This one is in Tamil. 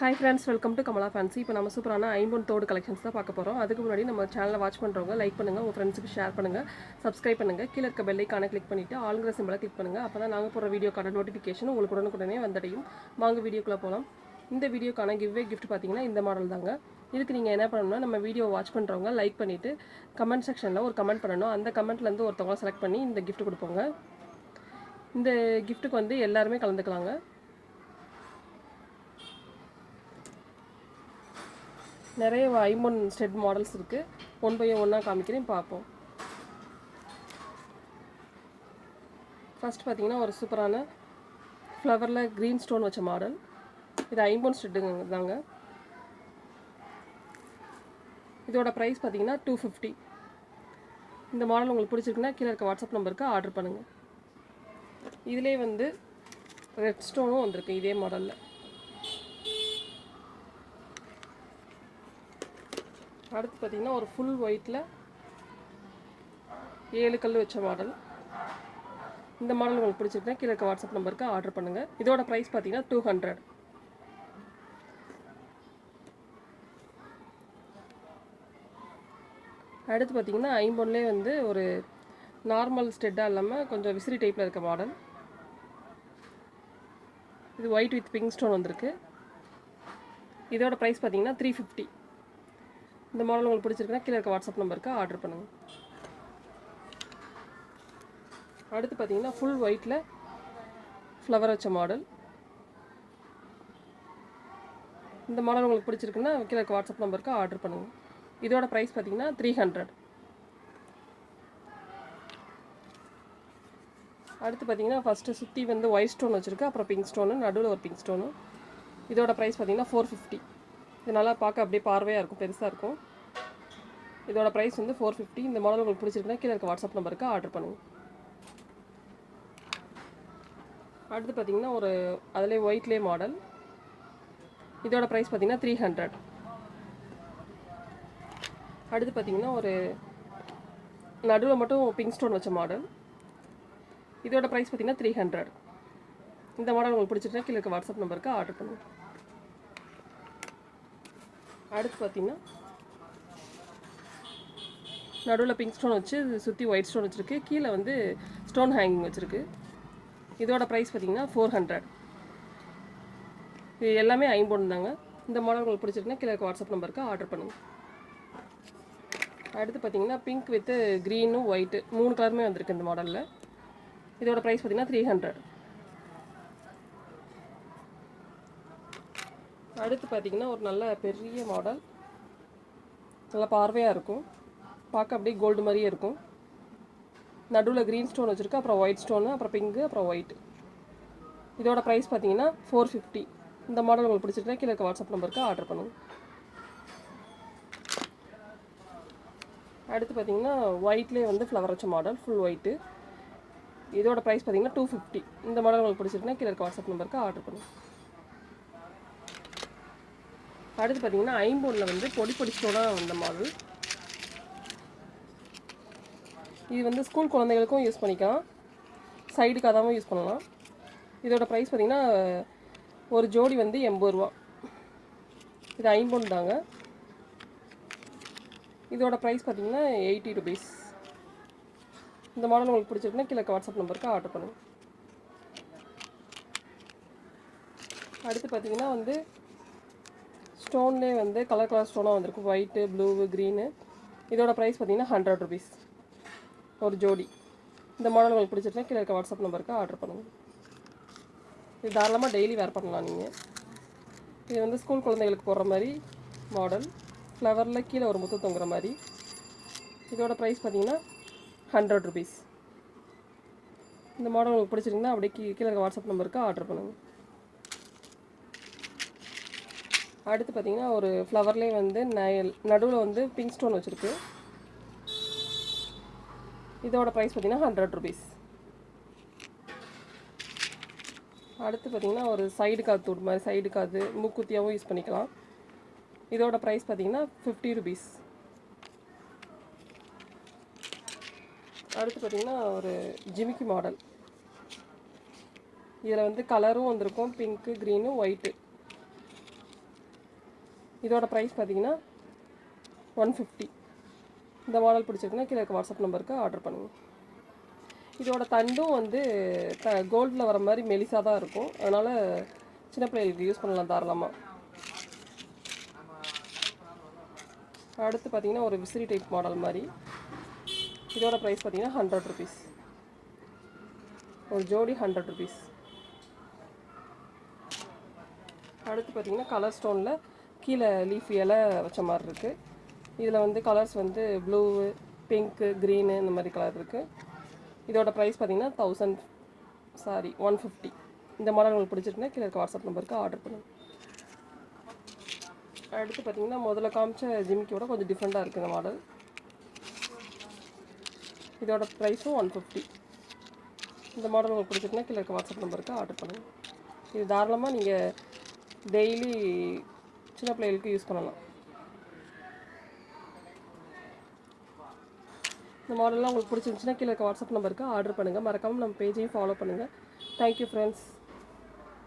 Hi friends welcome to Kamala fancy இப்போ நம்ம சூப்பரான ஐம்பொன் தோடு கலெக்ஷன்ஸ் தான் பார்க்க போகிறோம் அதுக்கு முன்னாடி நம்ம சேனலை வாட்ச் பண்ணுறவங்க லைக் பண்ணுங்கள் உங்கள் ஃப்ரெண்ட்ஸுக்கு ஷேர் பண்ணுங்கள் சப்ஸ்கிரைப் பண்ணுங்கள் கீழே இருக்க பெல்லைக்கான கிளிக் பண்ணிவிட்டு ஆளுங்கிற சிம்பிளை கிளிக் பண்ணுங்கள் அப்போ தான் நாங்கள் போகிற வீடியோக்கான நோட்டிஃபிகேஷன் உங்களுக்கு உடனுக்குடனே வந்தடையும். வாங்க வீடியோக்குள்ளே போகலாம் இந்த வீடியோக்கான கிவ்வே கிஃப்ட் பார்த்தீங்கன்னா இந்த மாடல் தாங்க. இதுக்கு நீங்கள் என்ன பண்ணணும்னா நம்ம வீடியோ வாட்ச் பண்ணுறவங்க லைக் பண்ணிவிட்டு கமெண்ட் செக்ஷனில் ஒரு கமெண்ட் பண்ணணும். அந்த கமெண்ட்லேருந்து ஒருத்தவங்க செலக்ட் பண்ணி இந்த கிஃப்ட் கொடுப்போங்க. இந்த கிஃப்ட்டுக்கு வந்து எல்லாருமே கலந்துக்கலாங்க. நிறைய ஐமோன் ஸ்டெட் மாடல்ஸ் இருக்குது ஒன் பை ஒன்றா காமிக்கிறேன் பார்ப்போம். ஃபர்ஸ்ட் பார்த்தீங்கன்னா ஒரு சூப்பரான ஃப்ளவரில் க்ரீன் ஸ்டோன் வச்ச மாடல் இது ஐம்போன் ஸ்டெட்டுங்க தாங்க இதோட ப்ரைஸ் பார்த்தீங்கன்னா டூ ஃபிஃப்டி இந்த மாடல் உங்களுக்கு பிடிச்சிருக்குன்னா கீழே இருக்க வாட்ஸ்அப் நம்பருக்கு ஆர்டர் பண்ணுங்கள் இதிலே வந்து ரெட் ஸ்டோனும் வந்திருக்கு இதே மாடலில் அடுத்து பார்த்தீங்கன்னா ஒரு ஃபுல் ஒயிட்டில் ஏழு கல் வச்ச மாடல் இந்த மாடல் உங்களுக்கு பிடிச்சிருந்தா கீழே இருக்க வாட்ஸ்அப் நம்பருக்கு ஆர்டர் பண்ணுங்கள் இதோட ப்ரைஸ் பார்த்தீங்கன்னா டூ ஹண்ட்ரட் அடுத்து பார்த்தீங்கன்னா ஐம்பொன்லேயே வந்து ஒரு நார்மல் ஸ்டெட்டாக இல்லாமல் கொஞ்சம் விசிறி டைப்பில் இருக்க மாடல் இது ஒயிட் வித் பிங்க் ஸ்டோன் வந்திருக்கு. இதோட ப்ரைஸ் பார்த்தீங்கன்னா த்ரீ ஃபிஃப்டி இந்த மாடல் உங்களுக்கு பிடிச்சிருக்குன்னா கீழே இருக்க வாட்ஸ்அப் நம்பருக்கு ஆர்டர் பண்ணுங்கள் அடுத்து பார்த்தீங்கன்னா ஃபுல் ஒயிட்டில் ஃப்ளவர் வச்ச மாடல் இந்த மாடல் உங்களுக்கு பிடிச்சிருக்குன்னா கீழே இருக்க வாட்ஸ்அப் நம்பருக்கு ஆர்டர் பண்ணுங்கள் இதோட ப்ரைஸ் பார்த்தீங்கன்னா த்ரீ ஹண்ட்ரட் அடுத்து பார்த்தீங்கன்னா ஃபஸ்ட்டு சுற்றி வந்து ஒயிட் ஸ்டோன் வச்சுருக்கு அப்புறம் பிங்க் ஸ்டோனு நடுவில் ஒரு பிங்க் ஸ்டோனு இதோட ப்ரைஸ் பார்த்தீங்கன்னா ஃபோர் ஃபிஃப்டி இது நல்லா பார்க்க அப்படியே பார்வையாக இருக்கும் பெருசாக இருக்கும். இதோட ப்ரைஸ் வந்து ஃபோர் ஃபிஃப்டி இந்த மாடல் உங்களுக்கு பிடிச்சிருக்குன்னா கீழே இருக்க வாட்ஸ்அப் நம்பருக்கு ஆர்டர் பண்ணுங்கள் அடுத்து பார்த்தீங்கன்னா ஒரு அதிலே ஒயிட்லேயே மாடல் இதோட ப்ரைஸ் பார்த்தீங்கன்னா த்ரீ ஹண்ட்ரட் அடுத்து பார்த்தீங்கன்னா ஒரு நடுவில் மட்டும் பிங்க் ஸ்டோன் வச்ச மாடல் இதோட ப்ரைஸ் பார்த்தீங்கன்னா த்ரீ ஹண்ட்ரட் இந்த மாடல் உங்களுக்கு பிடிச்சிருந்தா கீழே இருக்க வாட்ஸ்அப் நம்பருக்கு ஆர்டர் பண்ணுங்கள் அடுத்து பார்த்தீங்கன்னா நடுவில் பிங்க் ஸ்டோன் வச்சு சுற்றி ஒயிட் ஸ்டோன் வச்சுருக்கு. கீழே வந்து ஸ்டோன் ஹேங்கிங் வச்சுருக்கு. இதோட ப்ரைஸ் பார்த்தீங்கன்னா ஃபோர் ஹண்ட்ரட் இது எல்லாமே ஐம்பொன் தாங்க. இந்த மாடல் உங்களுக்கு பிடிச்சிருக்குன்னா கீழே வாட்ஸ்அப் நம்பருக்கு ஆர்டர் பண்ணுங்கள் அடுத்து பார்த்தீங்கன்னா பிங்க் வித்து க்ரீனும் ஒயிட்டு மூணு கலருமே வந்திருக்கு இந்த மாடலில் இதோட ப்ரைஸ் பார்த்தீங்கன்னா த்ரீ ஹண்ட்ரட் அடுத்து பார்த்தீங்கன்னா ஒரு நல்ல பெரிய மாடல் நல்லா பார்வையாக இருக்கும். பார்க்க அப்படியே கோல்டு மாதிரியே இருக்கும். நடுவில் க்ரீன் ஸ்டோன் வச்சுருக்கு அப்புறம் ஒயிட் ஸ்டோனு அப்புறம் பிங்கு அப்புறம் ஒயிட் இதோட ப்ரைஸ் பார்த்தீங்கன்னா ஃபோர் ஃபிஃப்டி இந்த மாடல் உங்களுக்கு பிடிச்சிருந்தா கீழே இருக்க வாட்ஸ்அப் நம்பருக்கு ஆர்டர் பண்ணுங்க. அடுத்து பார்த்தீங்கன்னா ஒயிட்லேயே வந்து ஃப்ளவர் வச்ச மாடல் ஃபுல் ஒயிட்டு இதோட ப்ரைஸ் பார்த்தீங்கன்னா டூ ஃபிஃப்டி இந்த மாடல் உங்களுக்கு பிடிச்சிருந்தா கீழே இருக்க வாட்ஸ்அப் நம்பருக்கு ஆர்டர் பண்ணுங்க. அடுத்து பார்த்தீங்கன்னா ஐம்போனில் வந்து பொடி பொடி ஸ்டோனாக வந்த மாடல் இது வந்து ஸ்கூல் குழந்தைகளுக்கும் யூஸ் பண்ணிக்கலாம். சைடு கதாவும் யூஸ் பண்ணலாம். இதோட ப்ரைஸ் பார்த்தீங்கன்னா ஒரு ஜோடி வந்து எண்பது ரூபா. இது ஐம்பொன் தாங்க. இதோட ப்ரைஸ் பார்த்திங்கன்னா எயிட்டி ருபீஸ் இந்த மாடல் உங்களுக்கு பிடிச்சிருக்குன்னா கீழே வாட்ஸ்அப் நம்பருக்கு ஆர்டர் பண்ணுங்கள் அடுத்து பார்த்தீங்கன்னா வந்து ஸ்டோன்லேயே வந்து கலர் கலர் ஸ்டோனாக வந்திருக்கு. ஒயிட்டு ப்ளூவு க்ரீனு இதோட ப்ரைஸ் பார்த்தீங்கன்னா ஹண்ட்ரட் ருபீஸ் ஒரு ஜோடி. இந்த மாடல் உங்களுக்கு பிடிச்சிருந்தா கீழே இருக்க வாட்ஸ்அப் நம்பருக்கு ஆர்டர் பண்ணுங்கள் இது தாராளமாக டெய்லி வேர் பண்ணலாம் நீங்கள் இது வந்து ஸ்கூல் குழந்தைகளுக்கு போடுற மாதிரி மாடல் ஃப்ளவரில் கீழே ஒரு முத்து தொங்குற மாதிரி. இதோட ப்ரைஸ் பார்த்தீங்கன்னா ஹண்ட்ரட் ருபீஸ் இந்த மாடல் உங்களுக்கு பிடிச்சிருந்தா அப்படியே கீ கீழே இருக்க வாட்ஸ்அப் நம்பருக்கு ஆர்டர் பண்ணுங்கள் அடுத்து பார்த்தீங்கன்னா ஒரு ஃப்ளவர்லேயே வந்து நயல் நடுவில் வந்து பிங்க் ஸ்டோன் வச்சுருக்கு. இதோட ப்ரைஸ் பார்த்தீங்கன்னா ஹண்ட்ரட் ருபீஸ் அடுத்து பார்த்தீங்கன்னா ஒரு சைடு காது தூடு மாதிரி சைடு காது மூக்குத்தியாகவும் யூஸ் பண்ணிக்கலாம். இதோட ப்ரைஸ் பார்த்தீங்கன்னா ஃபிஃப்டி ருபீஸ் அடுத்து பார்த்தீங்கன்னா ஒரு ஜிமிக்கி மாடல் இதில் வந்து கலரும் வந்திருக்கும் பிங்க்கு க்ரீனு ஒயிட்டு இதோட ப்ரைஸ் பார்த்தீங்கன்னா ஒன் ஃபிஃப்டி இந்த மாடல் பிடிச்சிருக்குன்னா கீழே இருக்க வாட்ஸ்அப் நம்பருக்கு ஆர்டர் பண்ணுங்கள் இதோட தண்டும் வந்து த கோல்டில் வர மாதிரி மெலிசாக தான் இருக்கும். அதனால் சின்ன பிள்ளைகளுக்கு யூஸ் பண்ணலாம் தாராளமாக அடுத்து பார்த்திங்கன்னா ஒரு விசிறி டைப் மாடல் மாதிரி. இதோட ப்ரைஸ் பார்த்திங்கன்னா ஹண்ட்ரட் ருபீஸ் ஒரு ஜோடி ஹண்ட்ரட் ருபீஸ் அடுத்து பார்த்தீங்கன்னா கலர் ஸ்டோனில் கீழே லீஃப் இலை வச்ச மாதிரி இருக்குது இதில் வந்து கலர்ஸ் வந்து ப்ளூ பிங்க்கு க்ரீனு இந்த மாதிரி கலர் இருக்குது இதோட ப்ரைஸ் பார்த்திங்கன்னா தௌசண்ட் சாரி ஒன் ஃபிஃப்டி இந்த மாடல் உங்களுக்கு பிடிச்சிருக்குன்னா கீழே இருக்க வாட்ஸ்அப் நம்பருக்கு ஆர்டர் பண்ணுங்கள் அடுத்து பார்த்தீங்கன்னா முதல்ல காமிச்ச ஜிமிக்கியோட கொஞ்சம் டிஃப்ரெண்ட்டாக இருக்குது இந்த மாடல் இதோட ப்ரைஸும் ஒன் ஃபிஃப்டி இந்த மாடல் உங்களுக்கு பிடிச்சிருக்குன்னா கீழே இருக்க வாட்ஸ்அப் நம்பருக்கு ஆர்டர் பண்ணுங்கள் இது தாராளமாக நீங்கள் டெய்லி சின்ன பிள்ளைகளுக்கு யூஸ் பண்ணலாம். இந்த மாடல்லாம் உங்களுக்கு பிடிச்சிருந்துச்சுன்னா கீழே இருக்க வாட்ஸ்அப் நம்பருக்கு ஆர்டர் பண்ணுங்கள் மறக்காமல் நம்ம பேஜையும் ஃபாலோ பண்ணுங்கள் தேங்க்யூ ஃப்ரெண்ட்ஸ்